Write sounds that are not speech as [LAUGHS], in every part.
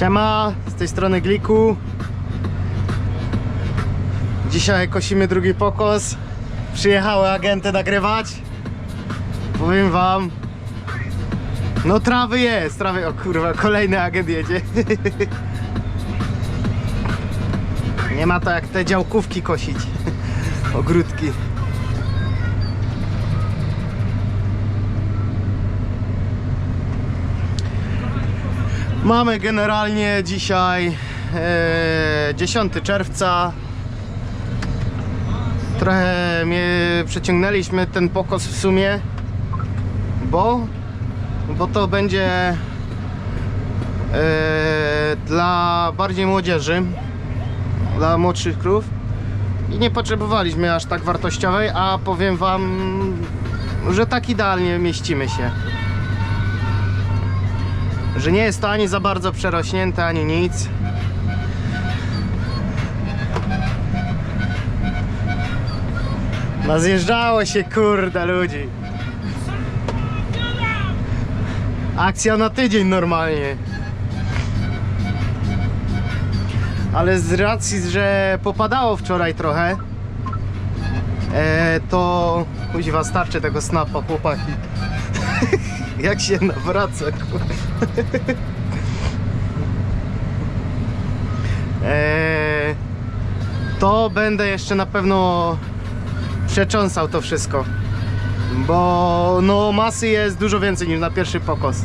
Siema, z tej strony Gliku. Dzisiaj kosimy drugi pokos. Przyjechały agenty nagrywać. Powiem wam. No trawy jest, trawy. O kurwa, kolejny agent jedzie. [LAUGHS] Nie ma to jak te działkówki kosić. [LAUGHS] Ogródki. Mamy generalnie dzisiaj e, 10 czerwca. Trochę mnie przeciągnęliśmy ten pokos w sumie, bo, bo to będzie e, dla bardziej młodzieży, dla młodszych krów i nie potrzebowaliśmy aż tak wartościowej, a powiem wam, że tak idealnie mieścimy się że nie jest to ani za bardzo przerośnięte, ani nic. No zjeżdżało się kurde ludzi. Akcja na tydzień normalnie. Ale z racji, że popadało wczoraj trochę, e, to kuźwa starczy tego snapa chłopaki. [LAUGHS] Jak się nawraca. Eee, to będę jeszcze na pewno przecząsał to wszystko. Bo no masy jest dużo więcej niż na pierwszy pokos.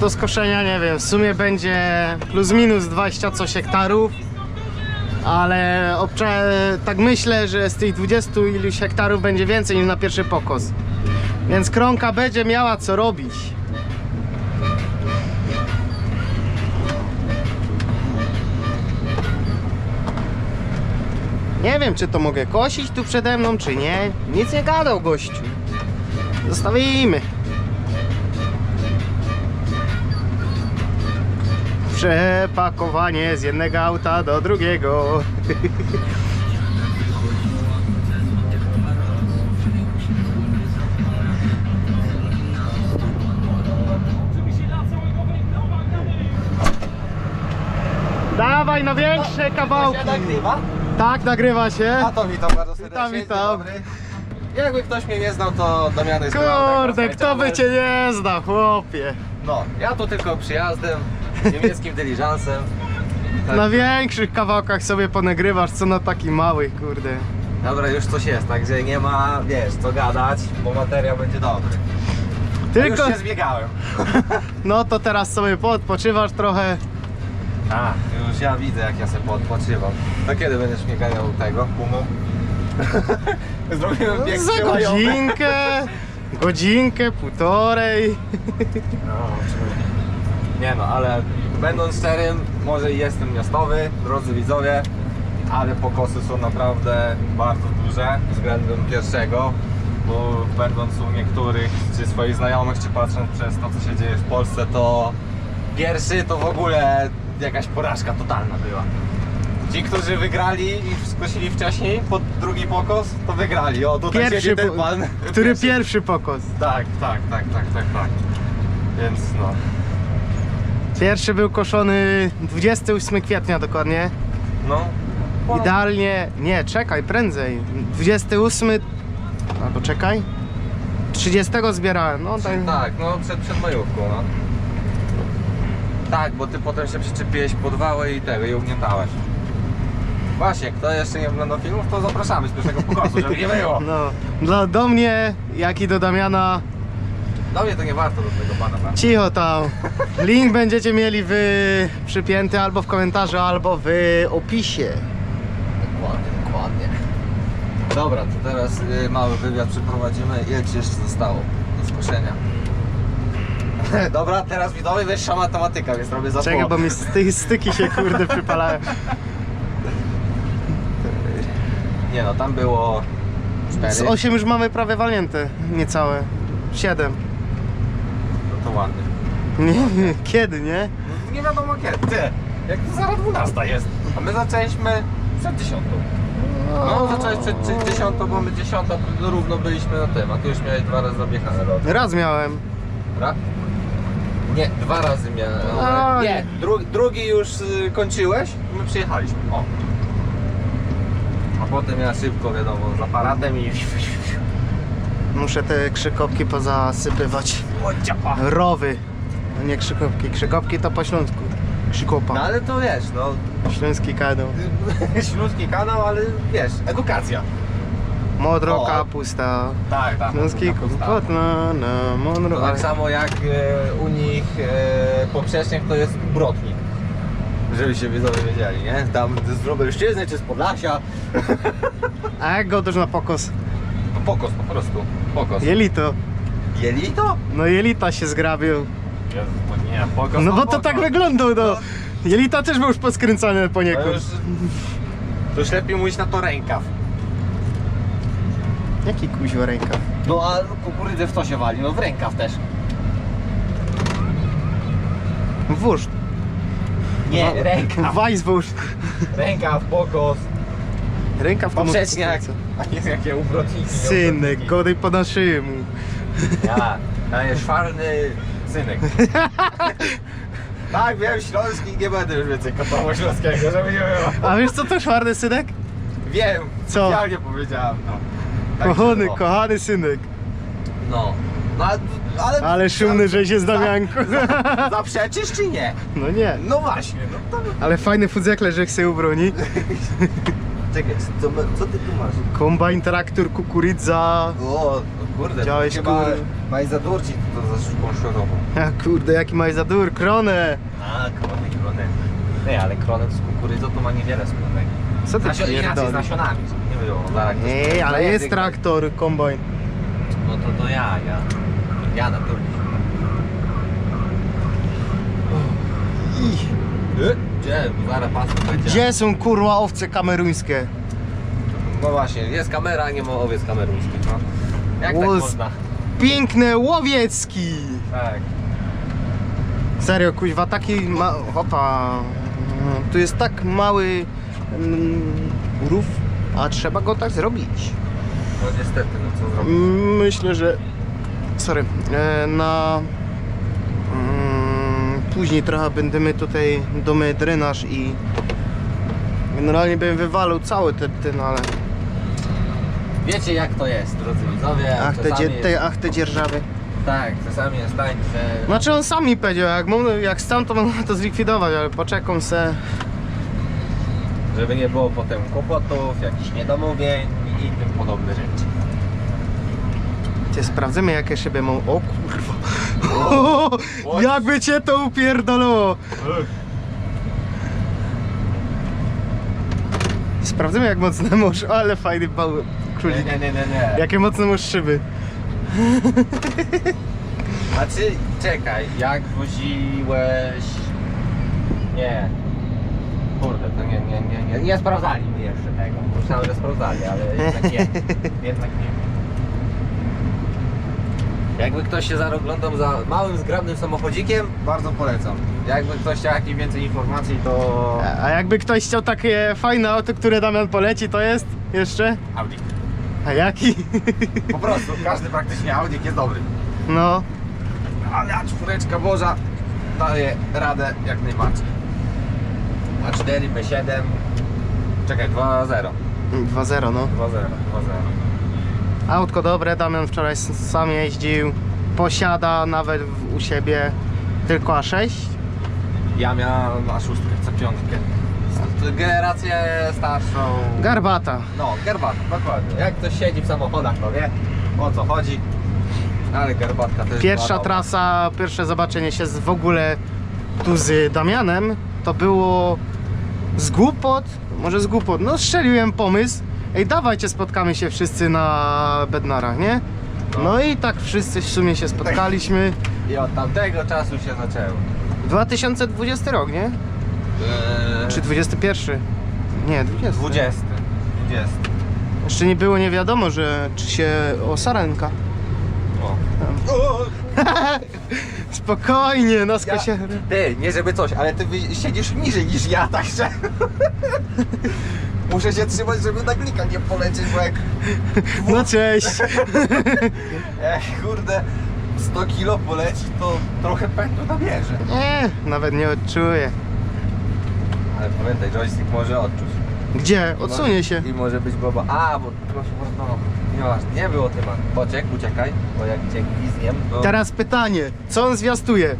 Do skoszenia nie wiem, w sumie będzie plus minus 20 coś hektarów. Ale tak myślę, że z tych 20 iluś hektarów będzie więcej niż na pierwszy pokos. Więc krąka będzie miała co robić. Nie wiem, czy to mogę kosić tu przede mną, czy nie. Nic nie gadał gościu. Zostawimy. Przepakowanie z jednego auta do drugiego. Dawaj na większe kawałki. się nagrywa? Tak, nagrywa się. A to witam bardzo serdecznie. Witam, witam. Jakby ktoś mnie nie znał, to Damian jest Kurde, kto by cię nie znał, chłopie. No, ja tu tylko przyjazdem, niemieckim dyliżansem. Tak. Na większych kawałkach sobie ponagrywasz, co na takich małych, kurde. Dobra, już coś jest, także nie ma, wiesz, co gadać, bo materiał będzie dobry. Tylko... Już się zbiegałem. [LAUGHS] no to teraz sobie poodpoczywasz trochę. A, już ja widzę, jak ja sobie poodpoczywam. To kiedy będziesz mnie ganiał tego, gumu? [LAUGHS] Zrobiłem bieg Za godzinkę, godzinkę, półtorej. No, oczywiście. Nie no, ale będąc szczerym, może i jestem miastowy, drodzy widzowie, ale pokosy są naprawdę bardzo duże względem pierwszego, bo będąc u niektórych, czy swoich znajomych, czy patrząc przez to, co się dzieje w Polsce, to pierwszy to w ogóle jakaś porażka totalna była. Ci, którzy wygrali i skosili wcześniej pod drugi pokos, to wygrali. O, tutaj Pierwszy, siedzi ten po- pan. który pierwszy pokos. Tak, tak, tak, tak, tak, tak. Więc no. Pierwszy był koszony 28 kwietnia dokładnie. No. Idealnie, nie, czekaj, prędzej. 28, albo czekaj. 30 zbierałem, no tak. Tak, no przed, przed majówką, no. Tak, bo ty potem się przyczepiłeś pod wałę i tego, i ugniatałeś. Właśnie, kto jeszcze nie oglądał filmów, to zapraszamy z pierwszego pokosu, żeby nie było. [LAUGHS] No, dla, do mnie, jak i do Damiana, Do mnie to nie warto do tego pana. tak? cicho tam. Link będziecie mieli w przypięty albo w komentarzu, albo w opisie. Dokładnie, dokładnie. Dobra, to teraz y, mały wywiad przeprowadzimy. Ile ci jeszcze zostało do skoszenia? [LAUGHS] Dobra, teraz widzowie wyższa matematyka, więc robię za Czekaj, bo mi sty, styki się kurde przypalają. Nie no, tam było Z 4. 8 już mamy prawie walnięte, niecałe. 7. Ładnie. Nie, [LAUGHS] kiedy, nie? No, nie wiadomo kiedy. Ty, Jak to zaraz 12 jest. A my zaczęliśmy przed 10. No, zacząłeś przed przed 10, bo my 10 równo byliśmy na tym, a ty już miałeś dwa razy objechane lot. Raz miałem. Ra? Nie, dwa razy miałem. A, nie, dru, drugi już y, kończyłeś, my przyjechaliśmy. O. A potem ja szybko, wiadomo, z aparatem i... Muszę te krzykopki pozasypywać. Rowy. No nie krzykopki. Krzykopki to po śląsku. No Krzykopa. ale to wiesz, no... Śląski kanał. [LAUGHS] Śląski kanał, ale wiesz, edukacja. Modro O. kapusta. Tak, tak. Śląski kompot na, na. To tak samo jak e, u nich e, poprzecznik to jest brodnik. Żeby się widzowie wiedzieli, nie? Tam z Lubelszczyzny czy z Podlasia. A jak go też na pokos? No pokos po prostu. Pokos. Jelito. Jelito? No jelita się zgrabił. Jezu, to nie, pokos No to bo to pokos. tak wyglądał, no. Jelita też był już poskręcany To poniekąd. już, to już lepiej mówić na to rękaw. Jaki kuźwa ręka? No a kukurydzę w co się wali? No w rękaw też. Wóż. Nie, rękaw. Wajs wóż. Rękaw, pokos, Ręka w poprzeczniak. A jest jakie ubrotniki. Synek, godaj po naszemu. Ja, ja jest czwarny synek. [LAUGHS] tak, wiem, śląski, nie będę już więcej kotował śląskiego, żeby nie było. A wiesz co to czwarty synek? Wiem, Co? Ja nie powiedziałem, no. Także Kochany, kochany synek. No. no ale, ale, Ale szumny, że się z Damianku. Zaprzeczysz czy nie? No nie. No właśnie, no to... Ale fajny fudzekle, że chce ubroni. [LAUGHS] Czekaj, co, co ty tu masz? Kombajn, traktor, kukurydza. O, no kurde, Widziałeś, to chyba kurde. Majzadurci to za szybką szorową. [LAUGHS] A kurde, jaki masz za dur, kronę. A, krony, krony. Nie, ale kronem z kukurydzą to ma niewiele wspólnego. Co ty Nasio- inaczej z pierdolisz? nasionami. Nie zaraz ktoś Nie, ale jest traktor, kombajn. No to to ja, ja. Ja na turnie. Y, Gdzie? Zaraz pas będzie. Gdzie są kurwa owce kameruńskie? No właśnie, jest kamera, nie ma owiec kameruńskich, no. Jak tak Łos- można? Piękne łowiecki! Tak. Serio, kuźwa, taki ma... Hopa. Tu jest tak mały mm, rów, a trzeba go tak zrobić. No niestety, no co zrobić? Myślę, że... Sorry. e, Na... Później trochę będziemy tutaj domy drenaż i... Generalnie bym wywalał cały ten, ten ale... Wiecie jak to jest, drodzy widzowie. Ach te, czasami dzie, jest, te, ach te dzierżawy. Tak, czasami jest tak, że... Znaczy on sam mi powiedział, jak, mam, jak to mam to zlikwidować, ale poczekam se. Żeby nie było potem kłopotów, jakichś niedomówień i tym podobne rzeczy. Cię sprawdzimy jakie szyby mam. O kurwa. O, [LAUGHS] jakby cię to upierdolało. Sprawdzimy jak mocne masz, ale fajny bał Nie, królik. nie, nie, nie, nie. Jakie mocne masz szyby. [LAUGHS] Znaczy, czekaj, jak woziłeś... Nie. Kurde, to nie, nie, nie, nie, nie sprawdzali mi jeszcze tego. Myślałem, że sprawdzali, ale jednak nie. [LAUGHS] Jednak nie. Jakby ktoś się zaroglądał za małym, zgrabnym samochodzikiem, bardzo polecam. Jakby ktoś chciał jakichś więcej informacji, to... A- jakby ktoś chciał takie fajne auto, które Damian poleci, to jest jeszcze? Audi. A jaki? Po prostu, każdy praktycznie Audi jest dobry. No. Ale a czwóreczka Boża daje radę jak najbardziej. A4, B7. Czekaj, 2-0. 2-0, 2-0. 2-0 no. Autko dobre, Damian wczoraj sam jeździł. Posiada nawet u siebie tylko A6. Ja miałem A6 C5. Generację starszą. Garbata. No, garbatka, dokładnie. Jak ktoś siedzi w samochodach, to wie o co chodzi. Ale garbatka też Pierwsza trasa, pierwsze zobaczenie się z w ogóle tu z Damianem to było z głupot, może z głupot, no strzeliłem pomysł. Ej, dawajcie, spotkamy się wszyscy na Bednarach, nie? No i tak wszyscy w sumie się spotkaliśmy. I od tamtego czasu się zaczęło. 2020 rok, nie? Eee, Czy 21? Nie, 20. 20. 20. Jeszcze nie było nie wiadomo, że czy się o sarenka. O. [LAUGHS] Spokojnie, no skosie... Ty, nie żeby coś, ale ty wy- siedzisz niżej niż ja, także... [LAUGHS] Muszę się trzymać, żeby na klika nie polecieć, bo jak... No cześć. [LAUGHS] Ech, kurde, 100 kilo poleci, to trochę pędu nabierze. Nie, nawet nie odczuję. Ale pamiętaj, joystick może odczuć. Gdzie? Odsunie się. I może być boba. A, bo proszę, no, nieważne, nie było tematu. Pociek, uciekaj, bo jak cię gwizdniem, to... Teraz pytanie, co on zwiastuje?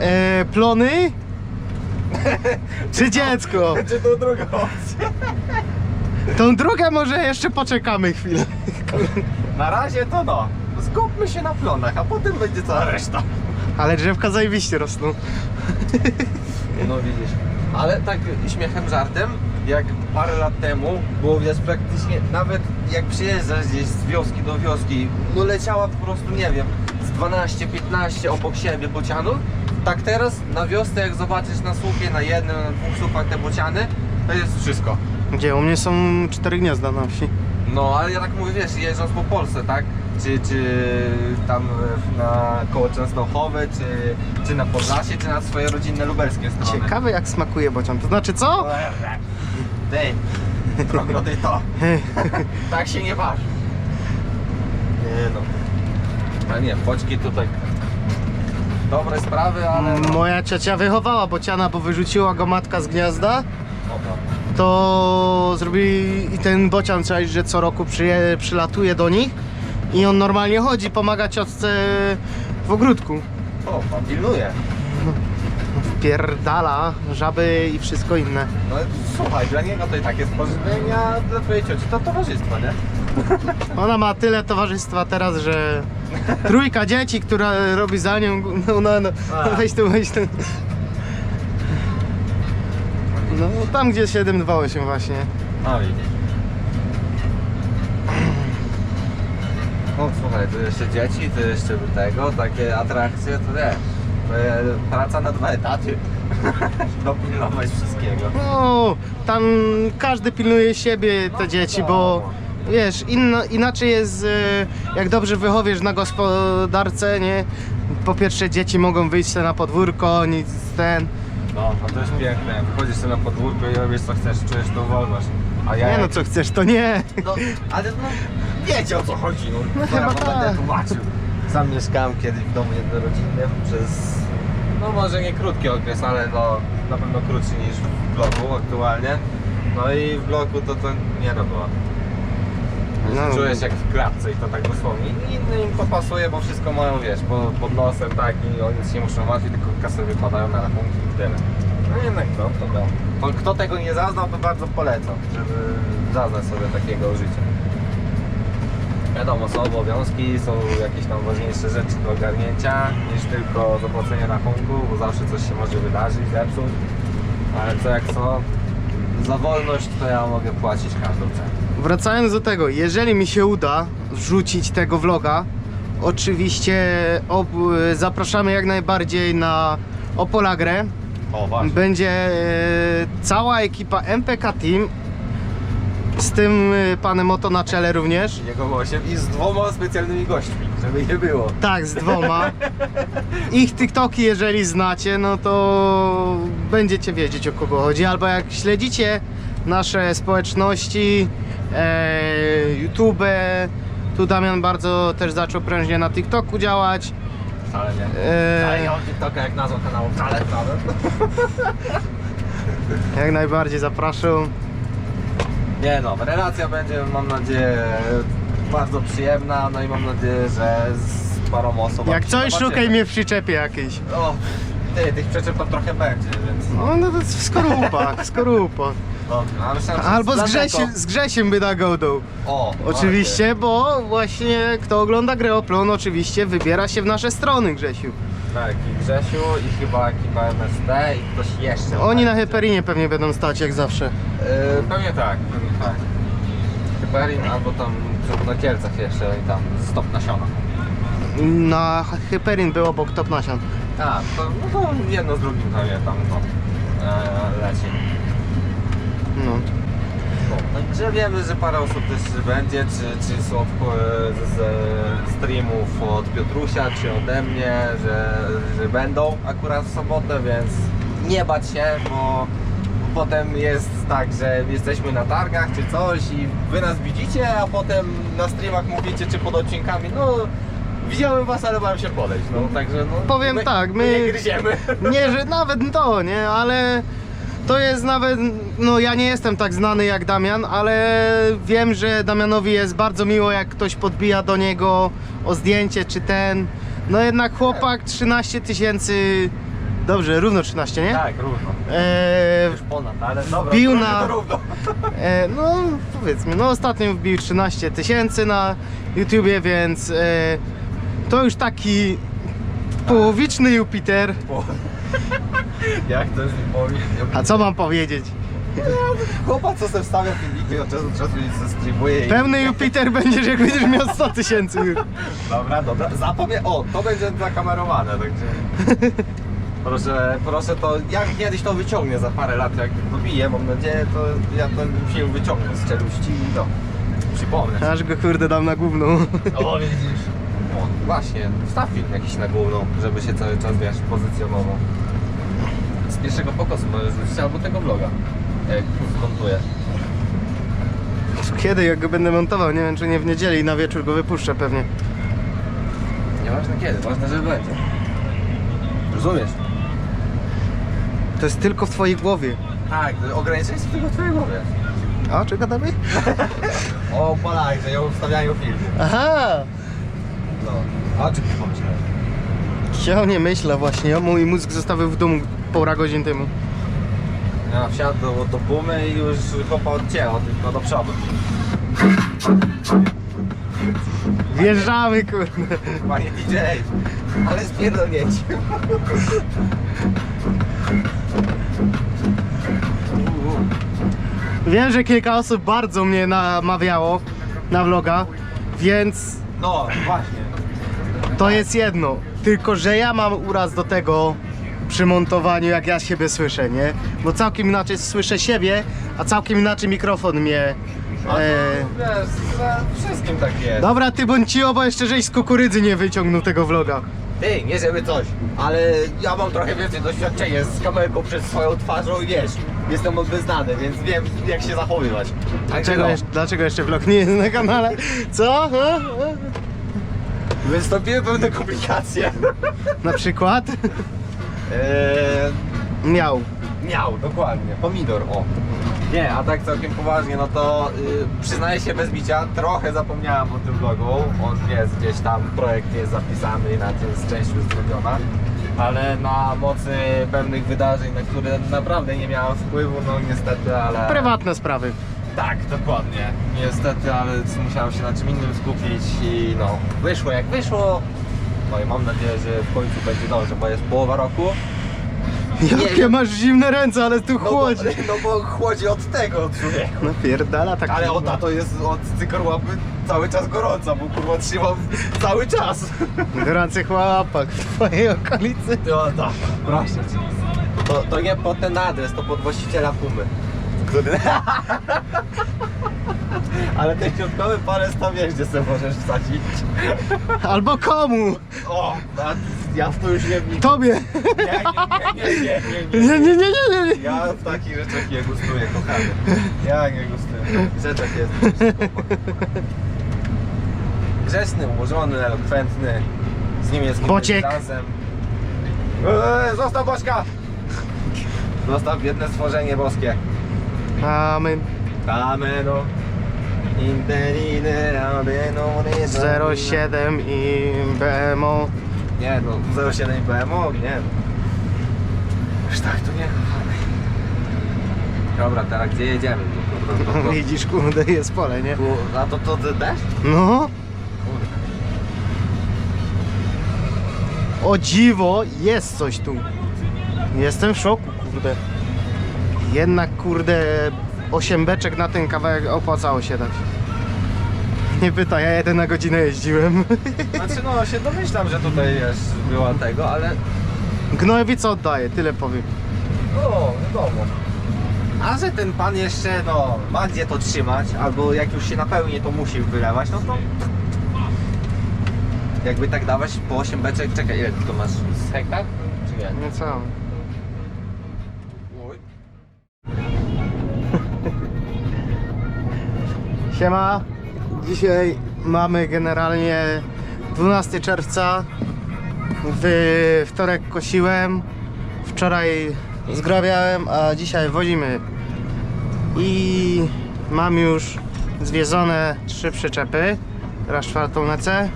E, plony? [LAUGHS] Czy dziecko? Czy to druga opcja? Tą drugą może jeszcze poczekamy chwilę. Na razie to no. Skupmy się na plonach, a potem będzie cała reszta. Ale drzewka zajebiście rosną. No widzisz. Ale tak śmiechem, żartem, jak parę lat temu było widać praktycznie, nawet jak przyjeżdżasz gdzieś z wioski do wioski, no leciała po prostu, nie wiem, z 12-15 obok siebie bocianów, tak teraz na wiosce jak zobaczysz na słupie, na jednym, na dwóch słupach te bociany, to jest wszystko. Gdzie? U mnie są cztery gniazda na wsi. No, ale ja tak mówię, wiesz, jeżdżąc po Polsce, tak? Czy, czy tam e, na koło Częstochowy, czy, czy na Podlasie, czy na swoje rodzinne lubelskie strony. Ciekawe jak smakuje bocian. To znaczy co? Ty, trochę to. [LAUGHS] tak się nie waży. Nie no. A nie, boczki tutaj dobre sprawy, ale... No. Moja ciocia wychowała bociana, bo wyrzuciła go matka z gniazda. Opa. To zrobili i ten bocian, trzeba że co roku przyje, przylatuje do nich i on normalnie chodzi, pomaga ciotce w ogródku. Opa, pilnuje. Pierdala, żaby i wszystko inne. No słuchaj, dla niego to i tak jest pożywienie, a dla twojej cioci to towarzystwo, nie? Ona ma tyle towarzystwa teraz, że trójka dzieci, która robi za nią, no, no, no A. weź tu, weź tu. No tam gdzie 728 właśnie. A widzisz. No słuchaj, tu jeszcze dzieci, tu jeszcze tego, takie atrakcje, to wiesz, to jest praca na dwa etaty. [LAUGHS] Dopilnować wszystkiego. No, tam każdy pilnuje siebie, te dzieci, bo wiesz, inna, inaczej jest, e, jak dobrze wychowiesz na gospodarce, nie? Po pierwsze dzieci mogą wyjść sobie na podwórko, nic ten. No, no to jest piękne. Wychodzisz sobie na podwórko i robisz co chcesz, czujesz tą wolność. A ja Nie no, jak- co chcesz, to nie. No, ale no, wiecie o co chodzi, no. No ja chyba wam będę tak. tłumaczył. Sam mieszkałem kiedyś w domu jednorodzinnym przez, no może nie krótki okres, ale no, na pewno krótszy niż w bloku aktualnie. No i w bloku to to nie robiło. No. Czujesz jak w klatce i to tak dosłownie. I Innym to pasuje, bo wszystko mają, wiesz, po, pod nosem, tak, i oni nic nie muszą martwić, tylko kasy wypadają na rachunki i tyle. No jednak to, to da. To, kto tego nie zaznał, to bardzo polecam, żeby zaznać sobie takiego życia. Wiadomo, są obowiązki, są jakieś tam ważniejsze rzeczy do ogarnięcia niż tylko zapłacenie rachunku, bo zawsze coś się może wydarzyć, zepsuć. Ale co jak co, za wolność to ja mogę płacić każdą cenę. Wracając do tego, jeżeli mi się uda wrzucić tego vloga, oczywiście zapraszamy jak najbardziej na Opolagrę. O, właśnie. Będzie e, cała ekipa MPK Team z tym e, panem oto na czele również. Jego głosiem i z dwoma specjalnymi gośćmi, żeby nie było. Tak, z dwoma. Ich TikToki, jeżeli znacie, no to będziecie wiedzieć o kogo chodzi. Albo jak śledzicie nasze społeczności, e, YouTube, tu Damian bardzo też zaczął prężnie na TikToku działać. Wcale nie. Eee. Ale nie mam TikToka jak nazwą kanału, wcale nawet. [LAUGHS] Jak najbardziej zapraszam. Nie no, relacja będzie mam nadzieję bardzo przyjemna, no i mam nadzieję, że z paroma osobami Jak coś, zobaczymy. szukaj mnie w przyczepie jakiejś. O, ty, tych przyczep tam trochę będzie, więc no. No, no to jest skorupa, skorupa. Ale że Albo z. Grzesiem, z Grzesiem by nagodą. O, Oczywiście, bo właśnie kto ogląda grę Oplon, oczywiście wybiera się w nasze strony, Grzesiu. Tak, i Grzesiu, i chyba ekipa MST, i ktoś jeszcze. Oni na. Hyperinie pewnie będą stać, jak zawsze. Yy, pewnie tak, pewnie tak. Hyperin albo tam na Kielcach jeszcze i tam stop nasiona. Na Hyperin był obok Top Nasion. Tak, to, no to jedno z drugim pewnie tam no, e, leci. No. No, także ale wiemy, że parę osób też będzie, czy, czy są od, e, ze streamów od Piotrusia, czy ode mnie, że, że będą akurat w sobotę, więc nie bać się, bo potem jest tak, że jesteśmy na targach czy coś i wy nas widzicie, a potem na streamach mówicie, czy pod odcinkami, no widziałem was, ale bałem się podejść, no także no... Powiem tak, my- nie gryziemy. Nie, że nawet to, nie, ale to jest nawet, no ja nie jestem tak znany jak Damian, ale wiem, że Damianowi jest bardzo miło, jak ktoś podbija do niego o zdjęcie czy ten. No jednak chłopak 13 tysięcy, dobrze, równo 13, nie? Tak, równo. Eee, Już ponad, ale dobra, Wbił równo na- to równo. [LAUGHS] E, no powiedzmy, no ostatnio wbił 13 tysięcy na YouTubie, więc e, to już taki połowiczny Jupiter. Bo- Jak to już mi powie? A co mam powiedzieć? Chłopak co sobie wstawia filmiki, od czasu do czasu i se streamuje i... Pełny Jupiter będziesz jak będziesz miał 100 tysięcy już. Dobra, dobra, zapomnę, o, to będzie zakamerowane, także... Proszę, proszę to, jak kiedyś to wyciągnie za parę lat, jak dobiję, mam nadzieję, to ja ten film wyciągnę z czeluści i to przypomnę. Aż go kurde dam na główną. O, widzisz. O, właśnie, wstaw film jakiś na główną, żeby się cały czas, wiesz, pozycjonował. Z pierwszego pokosu możesz wrzucić, albo tego vloga, jak zmontuję. Kiedy jak go będę montował? Nie wiem czy nie w niedzielę i na wieczór go wypuszczę pewnie. Nieważne kiedy, ważne, że będzie. Rozumiesz? To jest tylko w twojej głowie. Tak, ograniczenie tylko w twojej głowie. A czego dalej? [LAUGHS] O, Polak, że ją wstawiają film. Aha! No. A czy ty pomyślałeś? Ja nie myślę właśnie, ja mój mózg zostawił w domu półtora godzin temu. Ja wsiadł do, do pumy i już chopa odcięło, tylko do przodu. Wjeżdżamy kurde. Panie DJ, ale spierdolnięcie. Wiem, że kilka osób bardzo mnie namawiało na vloga, więc No, właśnie. To jest jedno. Tylko, że ja mam uraz do tego przy montowaniu, jak ja siebie słyszę, nie? Bo całkiem inaczej słyszę siebie, a całkiem inaczej mikrofon mnie. E... wiesz, ze wszystkim tak jest. Dobra, ty bądź cicho, bo jeszcze żeś z kukurydzy nie wyciągnął tego vloga. Ty, nie żeby coś, ale ja mam trochę więcej doświadczenia z kamerką przed swoją twarzą i wiesz, jestem odwyznany, więc wiem jak się zachowywać. Także Dlaczego, no, jeszcze, dlaczego jeszcze vlog nie jest na kanale? Co? E? E? Wystąpiły pewne komplikacje. Na przykład? Eee, Miał. miał, dokładnie, pomidor, o. Nie, a tak całkiem poważnie, no to y, przyznaję się bez bicia, trochę zapomniałem o tym vlogu. On jest gdzieś tam, projekt jest zapisany, na tym jest część już zrobiona. Ale na mocy pewnych wydarzeń, na które naprawdę nie miałem wpływu, no niestety, ale... Prywatne sprawy. Tak, dokładnie. Niestety, ale musiałem się na czym innym skupić i no, wyszło jak wyszło. No i mam nadzieję, że w końcu będzie dobrze, bo jest połowa roku. Jakie wiem. masz zimne ręce, ale tu No chłodzi. Bo, no bo chłodzi od tego człowieku. No pierdala tak. Ale ona to jest od cykorłapy cały czas gorąca, bo kurwa trzymam cały czas. Gorący chłopak w twojej okolicy. No tak, proszę cię. To, to nie pod ten adres, to pod właściciela Pumy. Który... [LAUGHS] Ale ten środkowy palec tam wiesz, gdzie sobie możesz wsadzić. Albo komu? O, a ja w to już nie wnikam. Tobie. Nie, nie, nie, nie, nie, Nie, nie, nie, nie, nie. Ja w takich rzeczach nie gustuję, kochany. Ja nie gustuję. W rzeczach jest. Grzeczny, ułożony, elokwentny. Z niemieckim Bociek. dystansem. Eee, zostaw Boczka! Zostaw biedne stworzenie boskie. Amen. Ameno. Interine ameno 07 i BMO. Nie no, 07 BMO, nie. Już tak to nie. Dobra, teraz gdzie jedziemy? To, to, to, to, Widzisz, kurde, jest pole, nie? Tu- A to to ty też? No. O dziwo, jest coś tu. Jestem w szoku, kurde. Jednak, kurde, 8 beczek na ten kawałek opłacało się dać. Nie pytaj, ja jeden na godzinę jeździłem. [LAUGHS] Znaczy no się domyślam, że tutaj jest, była tego, ale Gnojowica oddaję, tyle powiem. o, wiadomo. A że ten pan jeszcze no, ma gdzie to trzymać, albo jak już się napełni, to musi wylewać, no to jakby tak dawać po 8 beczek, czekaj, ile ty to masz? Z hektar? Czy nie? Nie Siema. Dzisiaj mamy generalnie 12 czerwca. W wtorek kosiłem, wczoraj zgrabiałem, a dzisiaj wodzimy. I mam już zwiezone trzy przyczepy. Teraz czwartą lecę.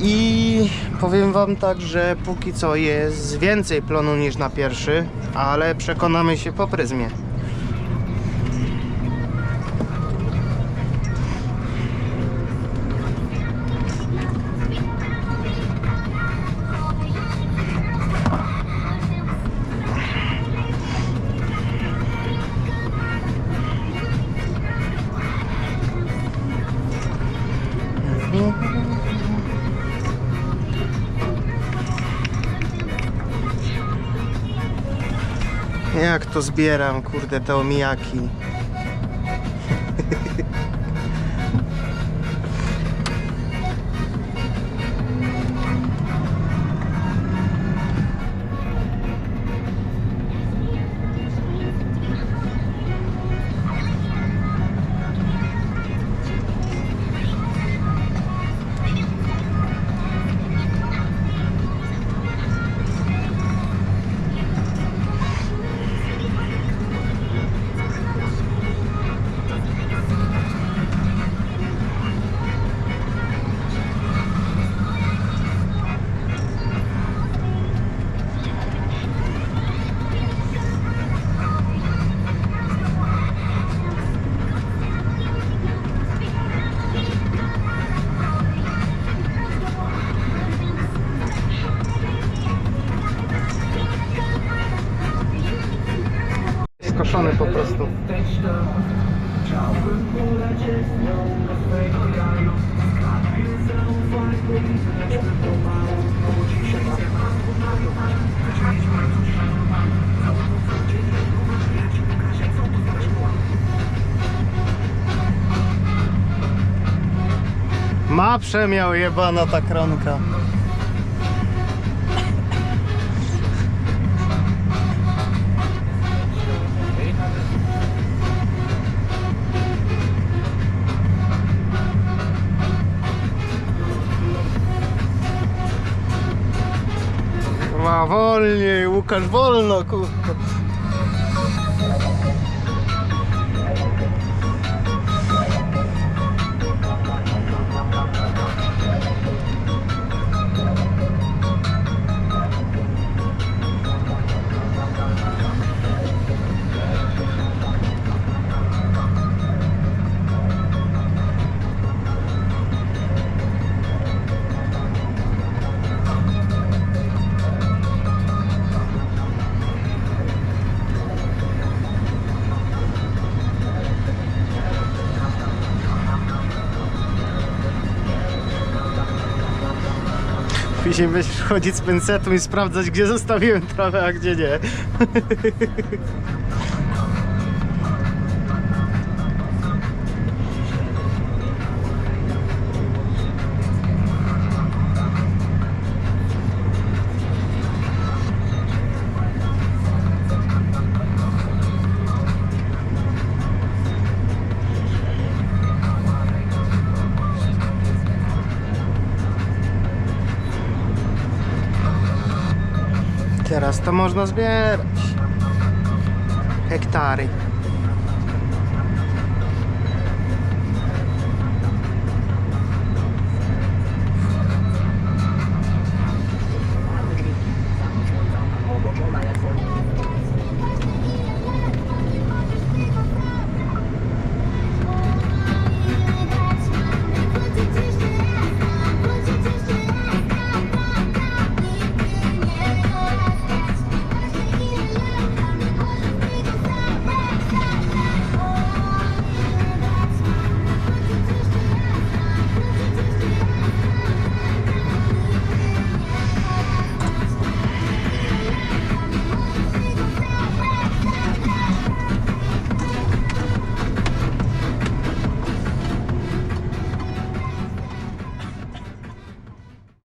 I powiem wam tak, że póki co jest więcej plonu niż na pierwszy, ale przekonamy się po pryzmie. Zbieram, kurde, te omijaki. [LAUGHS] po prostu. Ma przemiał jebana ta kronka. Wolniej, Łukasz, wolno, kurwa. Później będziesz chodzić z pensetą i sprawdzać, gdzie zostawiłem trawę, a gdzie nie. [LAUGHS] to można zbierać. Hektary.